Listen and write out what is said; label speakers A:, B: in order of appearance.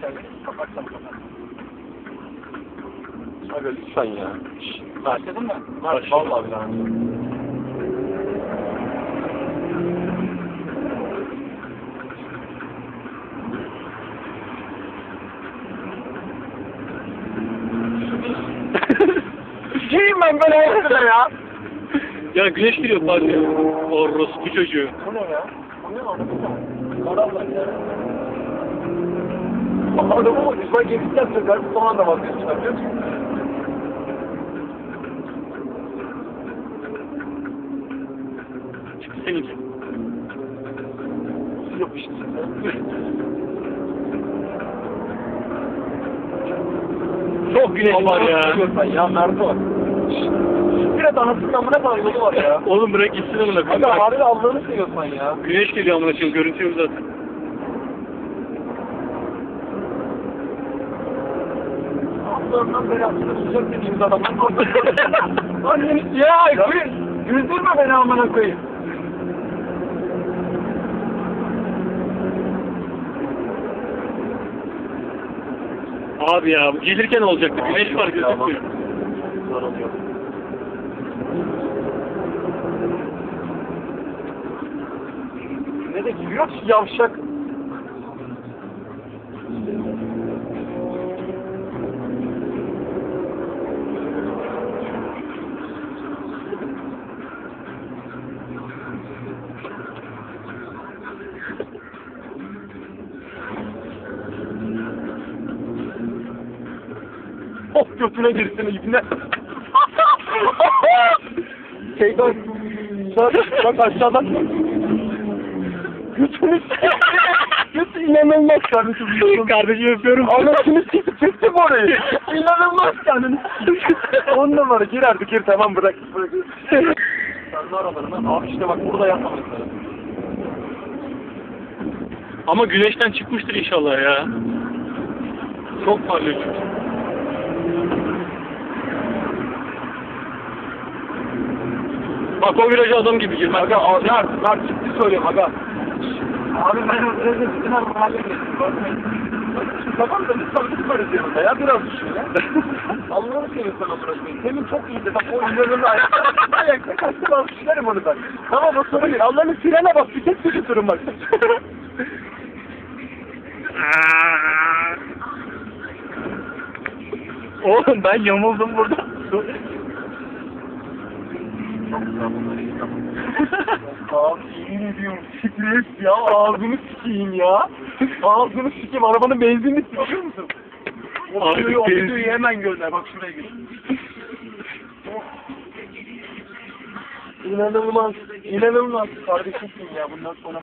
A: Kapatsam kapat.
B: Aga lütfen ya.
A: Başladın mı?
B: Var vallahi billahi.
A: Gireyim ben böyle hayatına ya.
C: Ya güneş geliyor Fatih. Orospu çocuğu.
A: Bu ne ya? Bu ne anladın Karanlık ya. Adamı bak, ben gemikten söker, son anda vazgeçtiler biliyor musun?
C: Çıktı seninki.
A: Yapıştı.
C: Çok güneş var ya.
A: Ya Merto. Bir et anasının amına kadar yolu var ya.
C: Oğlum bırak gitsin amına koyayım.
A: Aga harbi Allah'ını seviyorsan ya.
C: Güneş geliyor amına koyayım. Görüntü yok zaten.
A: Allah'ından beri aslında sıcak dediğimiz adamdan korkuyorum. Annem ya gül. Güldürme beni amına koyayım.
C: Abi ya gelirken olacaktı. Güneş var gözükmüyor.
A: Ne de gülüyor ki yavşak. Oh götüne girsin ibne. Şeytan. Bak, bak aşağıdan. Götünü Götü inanılmaz kardeşim.
C: Kardeşim öpüyorum.
A: Anasını sikip çektim orayı. İnanılmaz kendini. On numara gir artık gir tamam bırak. bırak. Sarı aralarına. Abi işte bak burada yapmamak lazım.
C: Ama güneşten çıkmıştır inşallah ya. Çok parlıyor çünkü. Bak o viraja adam gibi girmez.
A: Aga abi ver, ver ciddi söylüyorum aga. Abi ben da bütün. Bakmayın. Tamam da lütfen lütfen ediyorum ya biraz düşün ya. Allah'ını seviyorsan o bırakmayın. Senin çok iyiydi. Bak o inanılmaz ayakta. Ayakta kaçtı ben düşlerim onu ben. Tamam o sorun değil. Allah'ın frene bak. Bir tek bir durum bak.
C: Oğlum ben yamuldum burada.
A: Abi yemin ediyorum stres ya ağzını sikeyim ya. Ağzını sikeyim arabanın benzinini sikiyor musun? O
C: Abi
A: videoyu, o
C: benzin-
A: videoyu hemen gönder bak şuraya gir. İnanılmaz, inanılmaz kardeşimsin ya bundan sonra